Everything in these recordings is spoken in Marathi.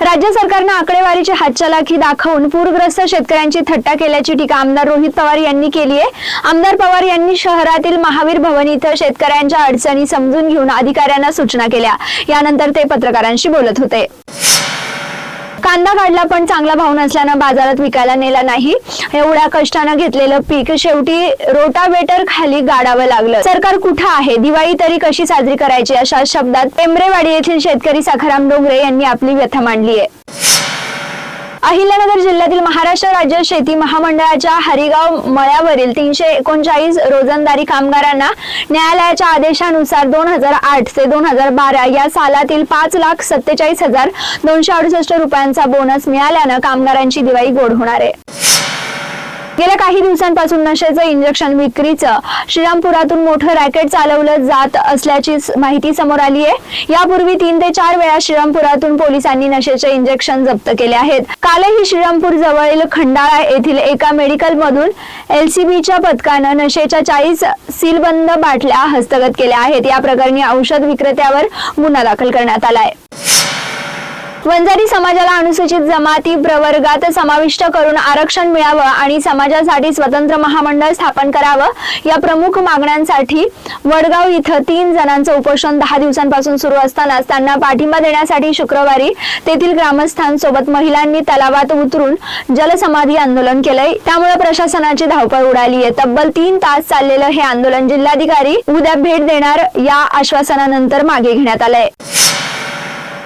राज्य सरकारनं आकडेवारीची हातचलाखी दाखवून पूरग्रस्त शेतकऱ्यांची थट्टा केल्याची टीका आमदार रोहित पवार यांनी केली आहे. आमदार पवार यांनी शहरातील महावीर भवन इथं शेतकऱ्यांच्या अडचणी समजून घेऊन अधिकाऱ्यांना सूचना केल्या. यानंतर ते पत्रकारांशी बोलत होते. कांदा काढला पण चांगला भाव नसल्यानं बाजारात विकायला नेला नाही. एवढ्या कष्टानं घेतलेलं पीक शेवटी रोटावेटर खाली गाडावं लागलं. सरकार कुठं आहे? दिवाळी तरी कशी साजरी करायची? अशा शब्दात टेंबरेवाडी येथील शेतकरी सखाराम डोंगरे यांनी आपली व्यथा मांडली आहे. अहिल्यानगर जिल्ह्यातील महाराष्ट्र राज्य शेती महामंडळाच्या हरिगाव मळ्यावरील तीनशे एकोणचाळीस रोजंदारी कामगारांना न्यायालयाच्या आदेशानुसार दोन हजार आठ ते दोन हजार बारा या सालातील पाच लाख सत्तेचाळीस हजार दोनशे अडुसष्ट रुपयांचा बोनस मिळाल्यानं कामगारांची दिवाळी गोड होणार आहे. गेल्या काही दिवसांपासून नशेचं इंजेक्शन विक्रीचं श्रीरामपुरातून मोठं रॅकेट चालवलं जात असल्याची माहिती समोर आली आहे. यापूर्वी तीन ते चार वेळा श्रीरामपुरातून पोलिसांनी नशेचे इंजेक्शन जप्त केले आहेत. कालही श्रीरामपूर जवळील खंडाळा येथील एका मेडिकल मधून एलसीबीच्या पथकानं नशेच्या चाळीस सीलबंद बाटल्या हस्तगत केल्या आहेत. या प्रकरणी औषध विक्रेत्यावर गुन्हा दाखल करण्यात आलाय. वंजारी समाजाला अनुसूचित जमाती प्रवर्गात समाविष्ट करून आरक्षण मिळावं आणि समाजासाठी स्वतंत्र महामंडळ स्थापन करावं या प्रमुख मागण्यांसाठी वडगाव इथं तीन जणांचं उपोषण दहा दिवसांपासून सुरू असतानाच त्यांना पाठिंबा देण्यासाठी शुक्रवारी तेथील ग्रामस्थांसोबत महिलांनी तलावात उतरून जलसमाधी आंदोलन केलंय. त्यामुळे प्रशासनाची धावपळ उडाली आहे. तब्बल तीन तास चाललेलं हे आंदोलन जिल्हाधिकारी उद्या भेट देणार या आश्वासनानंतर मागे घेण्यात आलंय.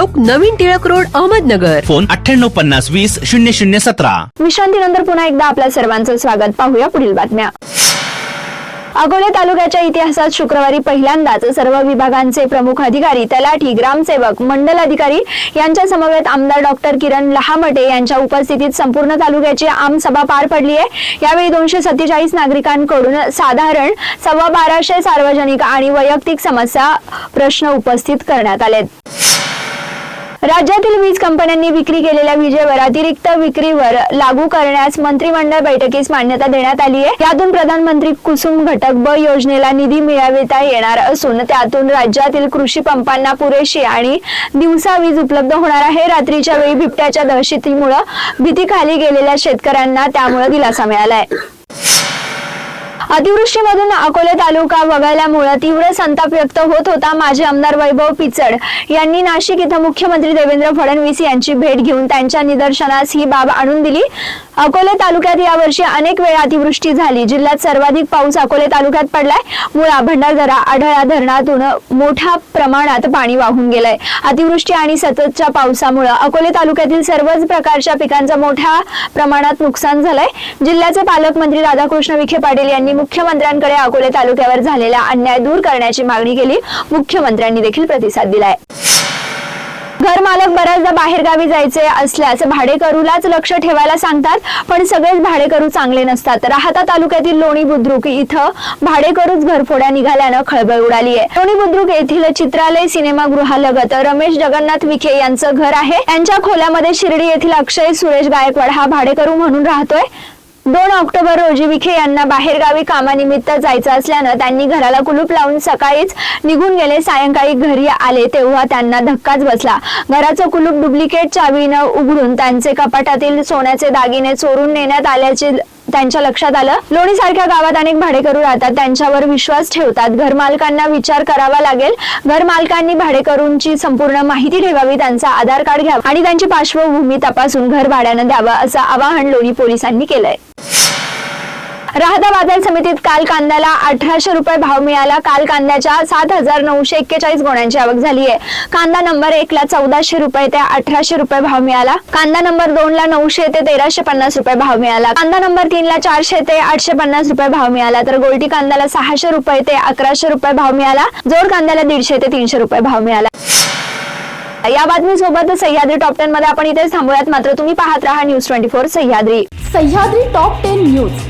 चौक नवीन टिळक रोड अहमदनगर. फोन अठ्ठ्याण्णव पन्नास वीस शून्य शून्य सतरा. विश्रांतीनंतर पुन्हा एकदा आपल्या सर्वांचं स्वागत. पाहूया पुढील बातम्या. अकोले तालुक्याच्या इतिहासात शुक्रवारी पहिल्यांदाच सर्व विभागांचे प्रमुख अधिकारी तलाठी ग्रामसेवक मंडल अधिकारी यांच्या समवेत आमदार डॉक्टर किरण लहामटे यांच्या उपस्थितीत संपूर्ण तालुक्याची आमसभा पार पडली आहे. यावेळी दोनशे सत्तेचाळीस नागरिकांकडून साधारण सव्वा बाराशे सार्वजनिक आणि वैयक्तिक समस्या प्रश्न उपस्थित करण्यात आलेत. राज्यातील वीज कंपन्यांनी विक्री केलेल्या विजेवर अतिरिक्त विक्रीवर लागू करण्यास मंत्रिमंडळ बैठकीस मान्यता देण्यात आली आहे. यातून प्रधानमंत्री कुसुम घटक ब योजनेला निधी मिळविता येणार असून त्यातून राज्यातील कृषी पंपांना पुरेशी आणि दिवसा वीज उपलब्ध होणार आहे. रात्रीच्या वेळी बिबट्याच्या दहशतीमुळे भीतीखाली गेलेल्या शेतकऱ्यांना त्यामुळे दिलासा मिळालाय. अतिवृष्टीमधून अकोले तालुका वगळल्यामुळे तीव्र संताप व्यक्त होत होता माजी आमदार वैभव पिचड यांनी नाशिक इथं मुख्यमंत्री देवेंद्र फडणवीस यांची भेट घेऊन त्यांच्या निदर्शनास ही बाब आणून दिली. अकोले तालुक्यात यावर्षी अनेक वेळा अतिवृष्टी झाली. जिल्ह्यात सर्वाधिक पाऊस अकोले तालुक्यात पडलाय. मुळा भंडारदरा आढळा धरणातून मोठ्या प्रमाणात पाणी वाहून गेलंय. अतिवृष्टी आणि सततच्या पावसामुळे अकोले तालुक्यातील सर्वच प्रकारच्या पिकांचं मोठ्या प्रमाणात नुकसान झालंय. जिल्ह्याचे पालकमंत्री राधाकृष्ण विखे पाटील यांनी मुख्यमंत्र्यांकडे अकोले तालुक्यावर झालेला अन्याय दूर करण्याची मागणी केली. मुख्यमंत्र्यांनी देखील प्रतिसाद दिलाय. घर मालक बऱ्याचदा बाहेरगावी जायचे असल्यास भाडेकरूलाच लक्ष ठेवायला सांगतात पण सगळेच भाडेकरू चांगले नसतात. राहता तालुक्यातील लोणी बुद्रुक इथं भाडेकरूच घरफोड्या निघाल्यानं खळबळ उडाली आहे लोणी बुद्रुक येथील चित्रालय सिनेमागृहालगत रमेश जगन्नाथ विखे यांचं घर आहे. यांच्या खोल्यामध्ये शिर्डी येथील अक्षय सुरेश गायकवाड हा भाडेकरू म्हणून राहतोय. दोन ऑक्टोबर रोजी विखे यांना बाहेरगावी कामानिमित्त जायचं असल्यानं त्यांनी घराला कुलूप लावून सकाळीच निघून गेले. सायंकाळी घरी आले तेव्हा त्यांना धक्काच बसला. घराचं कुलूप डुप्लिकेट चावीनं उघडून त्यांचे कपाटातील सोन्याचे दागिने चोरून नेण्यात आल्याचे त्यांच्या लक्षात आलं. लोणी सारख्या गावात अनेक भाडेकरू राहतात. त्यांच्यावर विश्वास ठेवतात. घरमालकांना विचार करावा लागेल. घरमालकांनी भाडेकरूंची संपूर्ण माहिती ठेवावी त्यांचा आधार कार्ड घ्यावा आणि त्यांची पार्श्वभूमी तपासून घर भाड्यानं द्यावं असं आवाहन लोणी पोलिसांनी केलंय. राहता बाजार समितीत काल कांद्याला अठराशे रुपये भाव मिळाला. काल कांद्याच्या सात हजार नऊशे एक्केचाळीस गोण्यांची आवक झाली आहे. कांदा नंबर एक ला चौदाशे रुपये ते अठराशे रुपये भाव मिळाला. कांदा नंबर दोन ला नऊशे ते तेराशे पन्नास रुपये भाव मिळाला. कांदा नंबर तीन ला चारशे ते आठशे पन्नास रुपये भाव मिळाला. तर गोल्टी कांद्याला सहाशे रुपये ते अकराशे रुपये भाव मिळाला. जोड कांद्याला दीडशे ते तीनशे रुपये भाव मिळाला. या बातमीसोबत सह्याद्री टॉप टेन मध्ये आपण इथेच थांबूयात. मात्र तुम्ही पाहत राहा news twenty four Sahyadri. Sahyadri top ten news.